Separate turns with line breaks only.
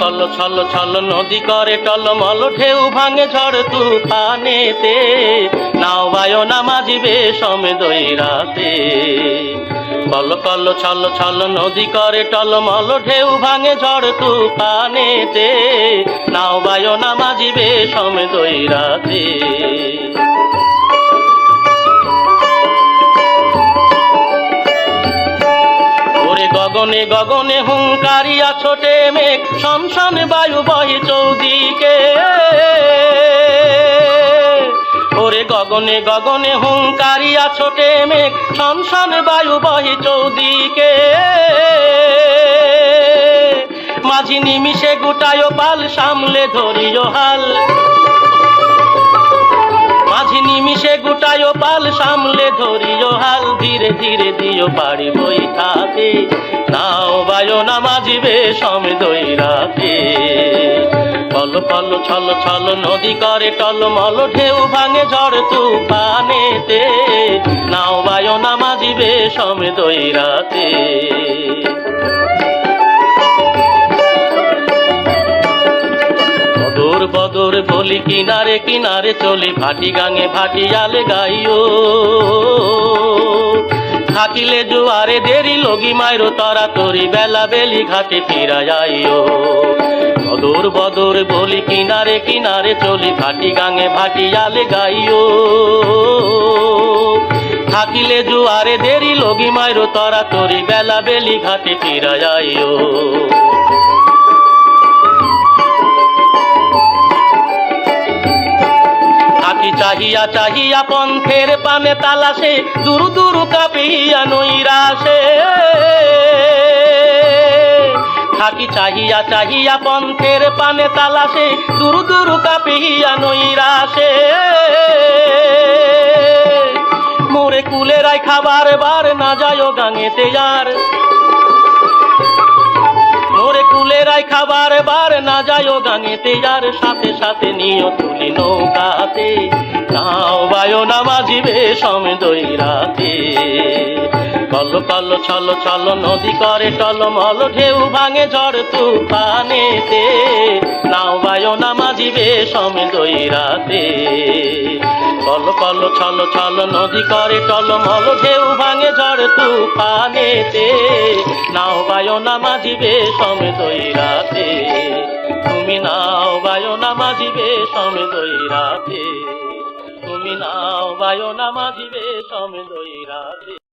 ছল ছল নদী করে টলমল, ঢেউ ভাঙে ঝড় তুফানেতে। নাও বায়ো না মাঝিবে সমে দইরাতে কল কল ছল ছল নদী করে টলমল, ঢেউ ভাঙে ঝড় তুফানেতে। নাও বায়ো না মাঝিবে সমে গগনে গগনে হুঙ্কারিয়া ছোটে মেঘ, শমশান বায়ু বহে চৌদিকে। ওরে গগনে গগনে হুঙ্কারিয়া ছোটে মেঘ, শমশান বায়ু বহে চৌদিকে। মাঝি নিমিষে গুটায় পাল, সামলে ধরিও হাল। মাঝি নিমিষে গুটায় পাল, সামলে ধরিও হাল। ধীরে ধীরে দিও পারি বইটাতে নাও বায়ো না মাঝিবে সম দইরাতে পল পল ছল ছল নদী করে টলমল ঢেউ ভাঙে ঝড় তুফানেতে। নাও বায়ো না মাঝিবে সম দইরাতে বদর বলি কিনারে কিনারে চলি, ভাটি গাঙে ভাটিয়ালে গাইও থাকিলে জুয়ারে দেরি লগি মায়ের তারা তরি বেলা বেলি ঘাটে ফিরা যাইও। বদর বদর বলি কিনারে কিনারে চলি ভাটি গাঙে ভাটিয়ালে গাইও। থাকিলে জুয়ারে দেরি লগি মায়ের তারা তরি বেলা বেলি ঘাটে ফিরা যাইও। চাহিয়া চাহিয়া পন্থের পানে তালাশে, দুরু দুরু কাপিয়া নৈরাশে। থাকি চাহিয়া চাহিয়া পন্থের পানে তালাশে, দুরু দুরু কাপিয়া নৈরাশে। মোরে কুলেরাই খাবার বার, না যায় গাঙেতে যার মোরে কুলেরাই খাবার বার, না যায় গাঙেতে যার সাথে সাথে নিও তুলি নৌকাতে। নাও, বায়ো না মাঝিবে সম দইরাতে কল কল ছল ছল নদী করে টলমল, ঢেউ ভাঙে ঝড় তুফানেতে। নাও, বায়ো না মাঝিবে সম দইরাতে কল কল ছল ছল নদী করে টলমল, ঢেউ ভাঙে ঝড় তুফানেতে। নাও, বায়ো না মাঝিবে সম দইরাতে তুমি নাও, বায়ো না মাঝিবে সম দইরাতে তুমি নাও বায়ো না মাঝিবে সম দইরাতে